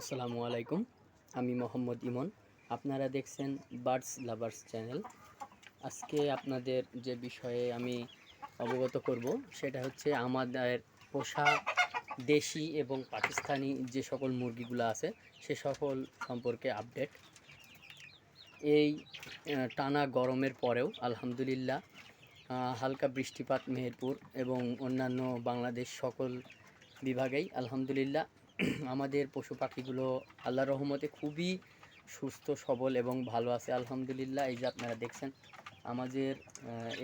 আসসালামু আলাইকুম, আমি মোহাম্মদ ইমন। আপনারা দেখছেন বার্ডস লাভার্স চ্যানেল। আজকে আপনাদের যে বিষয়ে আমি অবগত করব, সেটা হচ্ছে আমাদের পোষা দেশি এবং পাকিস্তানি যে সকল মুরগিগুলো আছে, সে সকল সম্পর্কে আপডেট। এই টানা গরমের পরেও আলহামদুলিল্লাহ হালকা বৃষ্টিপাত মেহেরপুর এবং অন্যান্য বাংলাদেশ সকল বিভাগেই আলহামদুলিল্লাহ আমাদের পশু পাখিগুলো আল্লাহ রহমতে খুবই সুস্থ, সবল এবং ভালো আছে, আলহামদুলিল্লাহ। এই যে আপনারা দেখছেন, আমাদের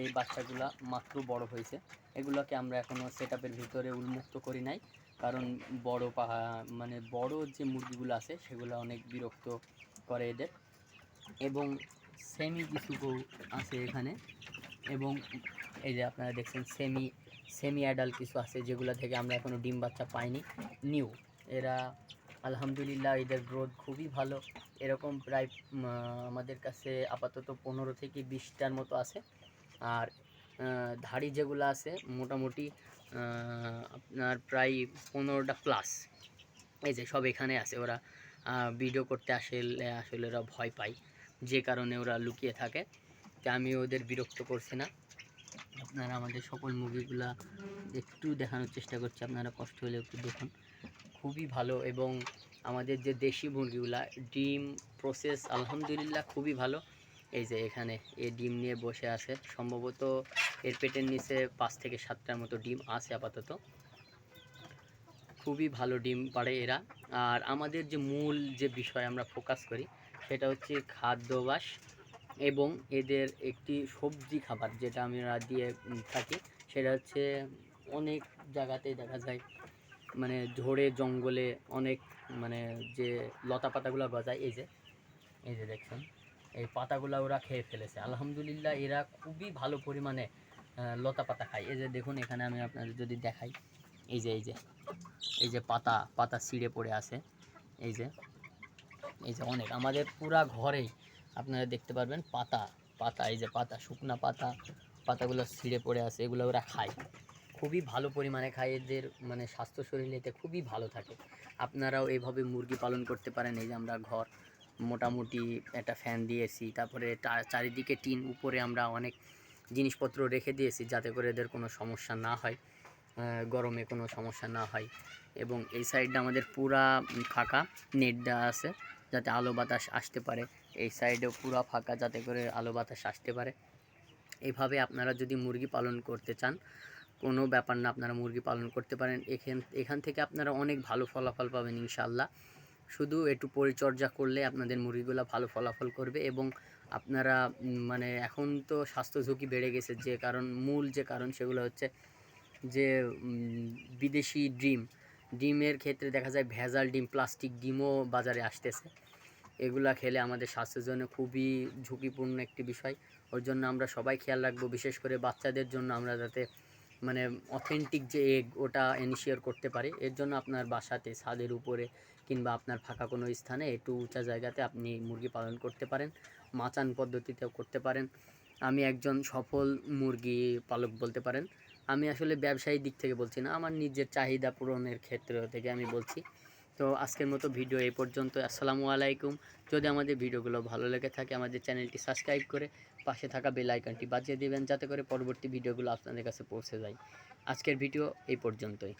এই বাচ্চাগুলা মাত্র বড় হয়েছে। এগুলোকে আমরা এখনও সেট ভিতরে উন্মুক্ত করি নাই। কারণ বড় পাহা মানে বড় যে মুরগিগুলো আছে, সেগুলো অনেক বিরক্ত করে এদের। এবং সেমি কিছু গরু আছে এখানে। এবং এই যে আপনারা দেখছেন সেমি সেমি অ্যাডাল্ট কিছু আছে, যেগুলো থেকে আমরা এখনও ডিম বাচ্চা পাইনি নিউ এরা আলহামদুলিল্লাহ এদের গ্রোথ খুবই ভালো। এরকম প্রায় আমাদের কাছে আপাতত পনেরো থেকে বিশটার মতো আছে। আর ধাড়ি যেগুলো আছে, মোটামুটি আপনার প্রায় পনেরোটা প্লাস এই যে সব এখানে আছে, ওরা ভিডিও করতে আসলে আসলে ওরা ভয় পায়। যে কারণে ওরা লুকিয়ে থাকে। তা আমি ওদের বিরক্ত করছি না। আপনারা আমাদের সকল মুভিগুলা একটু দেখানোর চেষ্টা করছি। আপনারা কষ্ট হলে একটু দেখুন। খুবই ভালো এবং আমাদের যে দেশি মুরগিগুলা, ডিম প্রসেস আলহামদুলিল্লাহ খুবই ভালো। এই যে এখানে এ ডিম নিয়ে বসে আছে। সম্ভবত এর পেটের নিচে পাঁচ থেকে সাতটার মতো ডিম আছে আপাতত। খুবই ভালো ডিম পাড়ে এরা। আর আমাদের যে মূল যে বিষয় আমরা ফোকাস করি, সেটা হচ্ছে খাদ্যাভ্যাস এবং এদের একটি সবজি খাবার, যেটা আমরা দিয়ে থাকি, সেটা হচ্ছে অনেক জায়গাতেই দেখা যায় মানে ঝড়ে জঙ্গলে অনেক মানে যে লতা পাতাগুলো গজায়, এই যে এই যে দেখছেন, এই পাতাগুলো ওরা খেয়ে ফেলেছে। আলহামদুলিল্লাহ এরা খুবই ভালো পরিমাণে লতা পাতা খায়। এই যে দেখুন, এখানে আমি আপনাদের যদি দেখাই, এই যে এই যে এই যে পাতা পাতা ছিঁড়ে পড়ে আছে, এই যে এই যে অনেক। আমাদের পুরা ঘরেই আপনারা দেখতে পারবেন পাতা পাতা, এই যে পাতা, শুকনা পাতা, পাতাগুলো ছিঁড়ে পড়ে আছে, এগুলো ওরা খায়। খুবই ভালো পরিমাণে খায়, এদের মানে স্বাস্থ্য শরীর এতে খুবই ভালো থাকে। আপনারাও এইভাবে মুরগি পালন করতে পারেন, এই যে আমরা ঘর মোটামুটি একটা ফ্যান দিয়েছি, তারপরে চারিদিকে টিন, উপরে আমরা অনেক জিনিসপত্র রেখে দিয়েছি, যাতে করে এদের কোনো সমস্যা না হয় গরমে কোনো সমস্যা না হয়। এবং এই সাইডটা আমাদের পুরা ফাঁকা নেট দেওয়া আছে, যাতে আলো বাতাস আসতে পারে। এই সাইডেও পুরা ফাঁকা, যাতে করে আলো বাতাস আসতে পারে। এইভাবে আপনারা যদি মুরগি পালন করতে চান কোনো ব্যাপার না, আপনারা মুরগি পালন করতে পারেন। এখান এখান থেকে আপনারা অনেক ভালো ফলাফল পাবেন ইনশাল্লাহ শুধু একটু পরিচর্যা করলে আপনাদের মুরগিগুলো ভালো ফলাফল করবে এবং আপনারা মানে এখন তো স্বাস্থ্য ঝুঁকি বেড়ে গেছে, যে কারণ, মূল যে কারণ সেগুলো হচ্ছে যে বিদেশি ডিম। ডিমের ক্ষেত্রে দেখা যায় ভেজাল ডিম, প্লাস্টিক ডিমও বাজারে আসতেছে। এগুলা খেলে আমাদের স্বাস্থ্যের জন্য খুবই ঝুঁকিপূর্ণ একটি বিষয়। ওর জন্য আমরা সবাই খেয়াল রাখব, বিশেষ করে বাচ্চাদের জন্য আমরা যাতে মানে অথেন্টিক যে এগ ওটা এনশিওর করতে পারে। এর জন্য আপনার বাসাতে, ছাদের উপরে কিংবা আপনার ফাঁকা কোনো স্থানে একটু উঁচা জায়গাতে আপনি মুরগি পালন করতে পারেন, মাচান পদ্ধতিতেও করতে পারেন। আমি একজন সফল মুরগি পালক বলতে পারেন। আমি আসলে ব্যবসায়ী দিক থেকে বলছি না, আমার নিজের চাহিদা পূরণের ক্ষেত্র থেকে আমি বলছি। তো আজকের মতো ভিডিও এই পর্যন্ত আসসালামু আলাইকুম। যদি আমাদের ভিডিওগুলো ভালো লেগে থাকে, আমাদের চ্যানেলটি সাবস্ক্রাইব করে পাশে থাকা বেল আইকনটি বাজিয়ে দেবেন, যাতে করে পরবর্তী ভিডিওগুলো আপনাদের কাছে পৌঁছে যায়। আজকের ভিডিও এই পর্যন্তই।